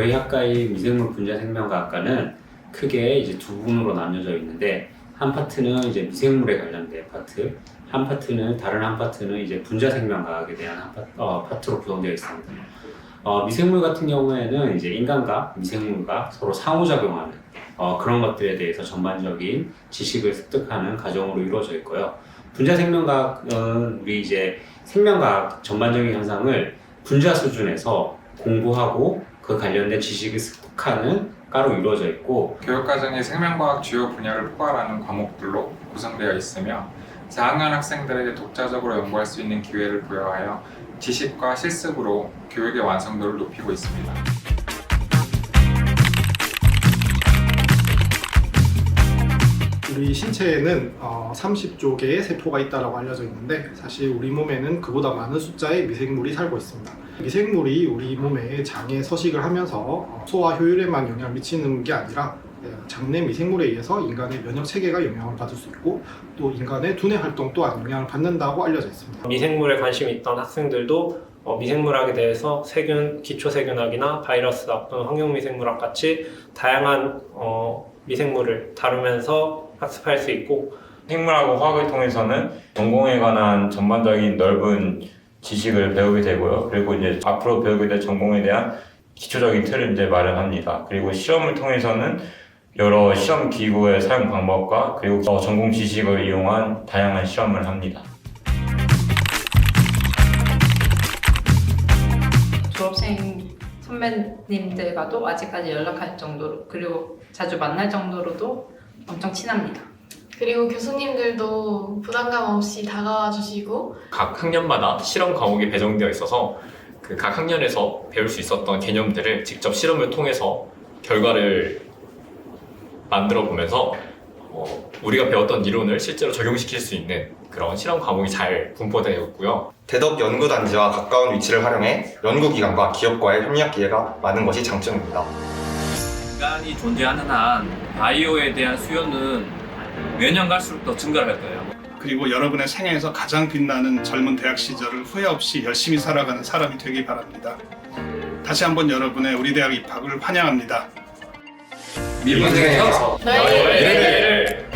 저희 학과의 미생물 분자 생명과학과는 크게 이제 두 부분으로 나뉘어져 있는데 한 파트는 이제 미생물에 관련된 파트, 한 파트는 다른 한 파트는 이제 분자 생명과학에 대한 한 파, 어, 파트로 구성되어 있습니다. 어, 미생물 같은 경우에는 이제 인간과 미생물과 서로 상호작용하는 어, 그런 것들에 대해서 전반적인 지식을 습득하는 과정으로 이루어져 있고요. 분자 생명과학은 우리 이제 생명과학 전반적인 현상을 분자 수준에서 공부하고 그 관련된 지식을 습득하는 과로 이루어져 있고 교육과정이 생명과학 주요 분야를 포괄하는 과목들로 구성되어 있으며 4학년 학생들에게 독자적으로 연구할 수 있는 기회를 부여하여 지식과 실습으로 교육의 완성도를 높이고 있습니다. 우리 신체에는 어, 30조 개의 세포가 있다고 알려져 있는데 사실 우리 몸에는 그보다 많은 숫자의 미생물이 살고 있습니다. 미생물이 우리 몸에 장에 서식을 하면서 어, 소화 효율에만 영향을 미치는 게 아니라 예, 장내 미생물에 의해서 인간의 면역 체계가 영향을 받을 수 있고 또 인간의 두뇌 활동 또한 영향을 받는다고 알려져 있습니다. 미생물에 관심이 있던 학생들도 어, 미생물학에 대해서 세균, 기초세균학이나 바이러스학 또는 환경미생물학 같이 다양한 어, 미생물을 다루면서 학습할 수 있고 생물하고 화학을 통해서는 전공에 관한 전반적인 넓은 지식을 배우게 되고요. 그리고 이제 앞으로 배우게 될 전공에 대한 기초적인 틀을 이제 마련합니다. 그리고 시험을 통해서는 여러 시험 기구의 사용 방법과 그리고 어, 전공 지식을 이용한 다양한 시험을 합니다. 졸업생 선배님들과도 아직까지 연락할 정도로 그리고 자주 만날 정도로도 엄청 친합니다. 그리고 교수님들도 부담감 없이 다가와 주시고 각 학년마다 실험 과목이 배정되어 있어서 그 각 학년에서 배울 수 있었던 개념들을 직접 실험을 통해서 결과를 만들어 보면서 어, 우리가 배웠던 이론을 실제로 적용시킬 수 있는 그런 실험 과목이 잘 분포되어 있고요. 대덕 연구단지와 가까운 위치를 활용해 연구기관과 기업과의 협력 기회가 많은 것이 장점입니다. 인간이 존재하는 한 바이오에 대한 수요는 매년 갈수록 더 증가할 거예요. 그리고 여러분의 생애에서 가장 빛나는 젊은 대학 시절을 후회 없이 열심히 살아가는 사람이 되길 바랍니다. 다시 한번 여러분의 우리 대학 입학을 환영합니다. 미분에서 너희의 미래를